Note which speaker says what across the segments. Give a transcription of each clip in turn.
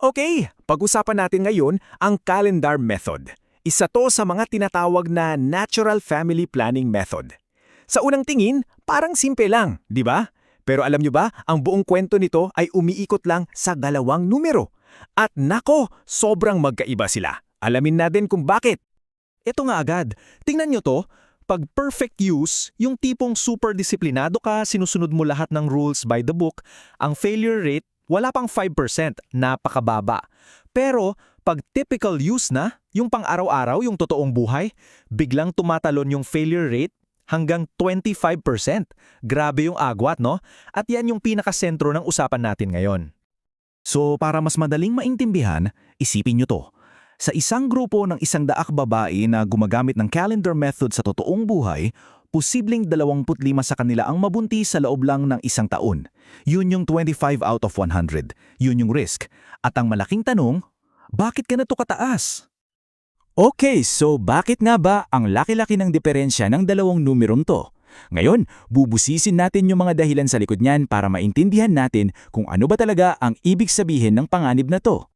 Speaker 1: Okay, pag-usapan natin ngayon ang calendar method. Isa to sa mga tinatawag na natural family planning method. Sa unang tingin, parang simple lang, di ba? Pero alam nyo ba, ang buong kwento nito ay umiikot lang sa dalawang numero. At nako, sobrang magkaiba sila. Alamin natin kung bakit.
Speaker 2: Ito nga agad. Tingnan nyo to. Pag perfect use, yung tipong super disiplinado ka, sinusunod mo lahat ng rules by the book, ang failure rate wala pang 5%, napakababa. Pero pag typical use na, yung pang-araw-araw, yung totoong buhay, biglang tumatalon yung failure rate hanggang 25%. Grabe yung agwat, no? At yan yung pinakasentro ng usapan natin ngayon.
Speaker 3: So para mas madaling maintindihan, isipin nyo to. Sa isang grupo ng isang daak babae na gumagamit ng calendar method sa totoong buhay, posibleng 25 sa kanila ang mabuntis sa loob lang ng isang taon. Yun yung 25 out of 100. Yun yung risk. At ang malaking tanong, bakit ka na to kataas?
Speaker 4: Okay, so bakit nga ba ang laki-laki ng diferensya ng dalawang numerong to? Ngayon, bubusisin natin yung mga dahilan sa likod niyan para maintindihan natin kung ano ba talaga ang ibig sabihin ng panganib na to.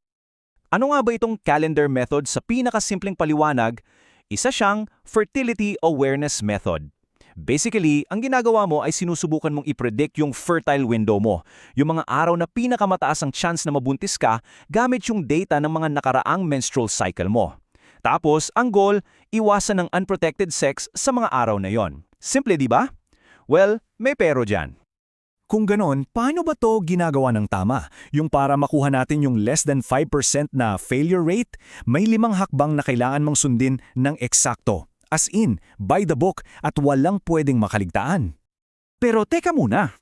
Speaker 2: Ano nga ba itong calendar method sa pinakasimpleng paliwanag? Isa siyang fertility awareness method. Basically, ang ginagawa mo ay sinusubukan mong i-predict yung fertile window mo, yung mga araw na pinakamataas ang chance na mabuntis ka gamit yung data ng mga nakaraang menstrual cycle mo. Tapos, ang goal, iwasan ng unprotected sex sa mga araw na yon. Simple, di ba? Well, may pero dyan.
Speaker 3: Kung ganon, paano ba to ginagawa ng tama? Yung para makuha natin yung less than 5% na failure rate, may limang hakbang na kailangan mong sundin ng eksakto. As in, by the book at walang pwedeng makaligtaan.
Speaker 4: Pero teka muna,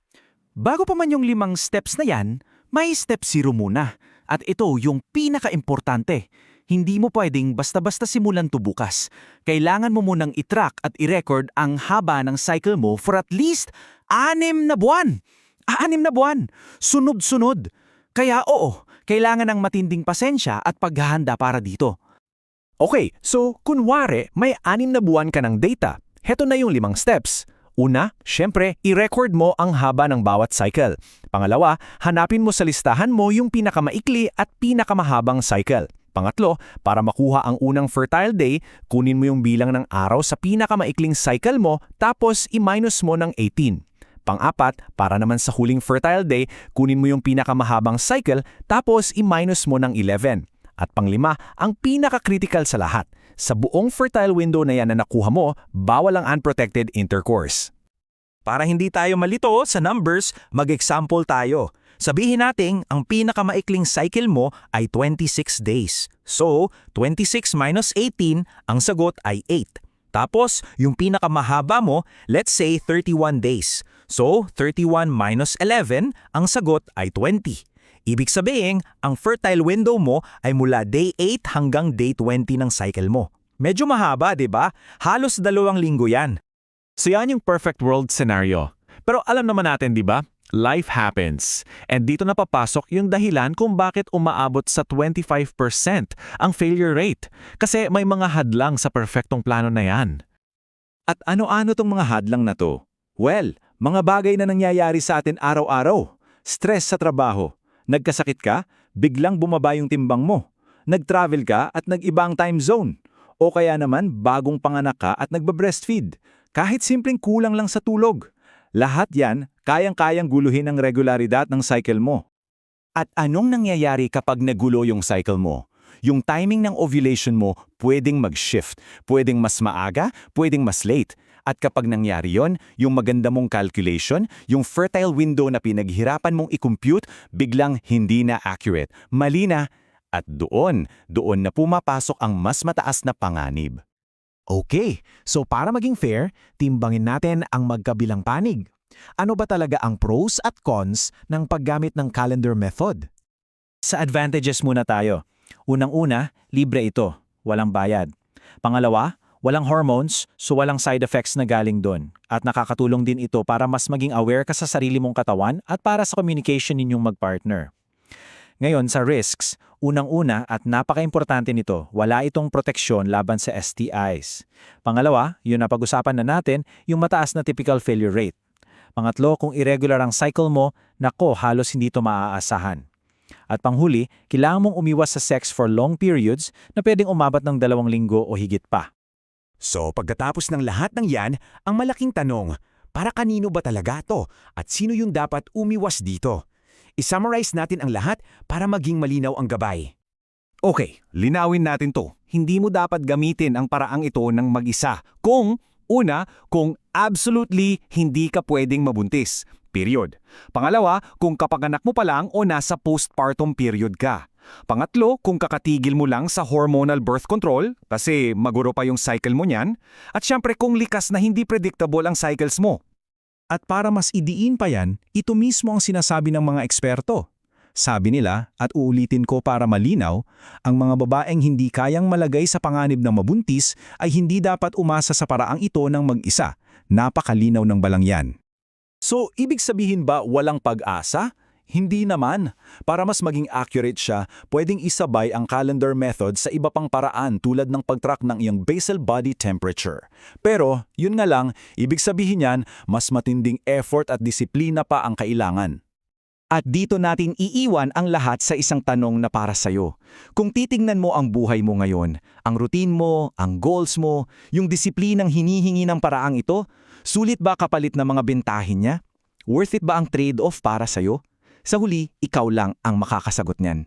Speaker 4: bago pa man yung limang steps na yan, may step zero muna. At ito yung pinaka-importante. Hindi mo pwedeng basta-basta simulan to bukas. Kailangan mo munang itrack at i-record ang haba ng cycle mo for at least anim na buwan. Anim na buwan. Sunod-sunod. Kaya oo, kailangan ng matinding pasensya at paghahanda para dito.
Speaker 1: Okay, so kunwari may anim na buwan ka ng data. Heto na yung limang steps. Una, syempre, i-record mo ang haba ng bawat cycle. Pangalawa, hanapin mo sa listahan mo yung pinakamaikli at pinakamahabang cycle. Pangatlo, para makuha ang unang fertile day, kunin mo yung bilang ng araw sa pinakamaikling cycle mo tapos i-minus mo ng 18. Pang-apat, para naman sa huling fertile day, kunin mo yung pinakamahabang cycle tapos i-minus mo ng 11. At panglima, ang pinaka-critical sa lahat. Sa buong fertile window na yan na nakuha mo, bawal ang unprotected intercourse.
Speaker 2: Para hindi tayo malito sa numbers, mag-example tayo. Sabihin nating ang pinakamaikling cycle mo ay 26 days. So, 26 minus 18, ang sagot ay 8. Tapos, yung pinakamahaba mo, let's say 31 days. So, 31 minus 11, ang sagot ay 20. Ibig sabihin, ang fertile window mo ay mula day 8 hanggang day 20 ng cycle mo. Medyo mahaba, di ba? Halos dalawang linggo yan.
Speaker 5: So yan yung perfect world scenario. Pero alam naman natin, di ba? Life happens. And dito na papasok yung dahilan kung bakit umaabot sa 25% ang failure rate. Kasi may mga hadlang sa perfectong plano na yan.
Speaker 3: At ano-ano tong mga hadlang na to? Well, mga bagay na nangyayari sa atin araw-araw. Stress sa trabaho, Nagkasakit ka, biglang bumaba yung timbang mo. Nag-travel ka at nag-iba ang time zone. O kaya naman bagong panganak ka at nagba-breastfeed. Kahit simpleng kulang lang sa tulog. Lahat yan, kayang-kayang guluhin ang regularidad ng cycle mo.
Speaker 4: At anong nangyayari kapag nagulo yung cycle mo? Yung timing ng ovulation mo pwedeng mag-shift, pwedeng mas maaga, pwedeng mas late. At kapag nangyari yon, yung maganda mong calculation, yung fertile window na pinaghirapan mong i-compute, biglang hindi na accurate, mali na, at doon, doon na pumapasok ang mas mataas na panganib.
Speaker 1: Okay, so para maging fair, timbangin natin ang magkabilang panig. Ano ba talaga ang pros at cons ng paggamit ng calendar method?
Speaker 2: Sa advantages muna tayo. Unang-una, libre ito, walang bayad. Pangalawa, Walang hormones, so walang side effects na galing doon. At nakakatulong din ito para mas maging aware ka sa sarili mong katawan at para sa communication ninyong magpartner. Ngayon sa risks, unang-una at napaka-importante nito, wala itong proteksyon laban sa STIs. Pangalawa, yun na pag-usapan na natin, yung mataas na typical failure rate. Pangatlo, kung irregular ang cycle mo, nako halos hindi ito maaasahan.
Speaker 3: At panghuli, kailangan mong umiwas sa sex for long periods na pwedeng umabot ng dalawang linggo o higit pa.
Speaker 2: So pagkatapos ng lahat ng yan, ang malaking tanong, para kanino ba talaga to at sino yung dapat umiwas dito? I-summarize natin ang lahat para maging malinaw ang gabay.
Speaker 1: Okay, linawin natin to. Hindi mo dapat gamitin ang paraang ito ng mag-isa. Kung, una, kung absolutely hindi ka pwedeng mabuntis. Period. Pangalawa, kung kapanganak mo pa lang o nasa postpartum period ka. Pangatlo, kung kakatigil mo lang sa hormonal birth control, kasi maguro pa yung cycle mo niyan. At syempre kung likas na hindi predictable ang cycles mo.
Speaker 3: At para mas idiin pa yan, ito mismo ang sinasabi ng mga eksperto. Sabi nila, at uulitin ko para malinaw, ang mga babaeng hindi kayang malagay sa panganib ng mabuntis ay hindi dapat umasa sa paraang ito ng mag-isa. Napakalinaw ng balang yan.
Speaker 1: So, ibig sabihin ba walang pag-asa? Hindi naman. Para mas maging accurate siya, pwedeng isabay ang calendar method sa iba pang paraan tulad ng pag-track ng iyong basal body temperature. Pero, yun nga lang, ibig sabihin yan, mas matinding effort at disiplina pa ang kailangan.
Speaker 4: At dito natin iiwan ang lahat sa isang tanong na para sa'yo. Kung titingnan mo ang buhay mo ngayon, ang routine mo, ang goals mo, yung disiplinang hinihingi ng paraang ito, sulit ba kapalit na mga bentahin niya? Worth it ba ang trade-off para sa'yo? Sa huli, ikaw lang ang makakasagot niyan.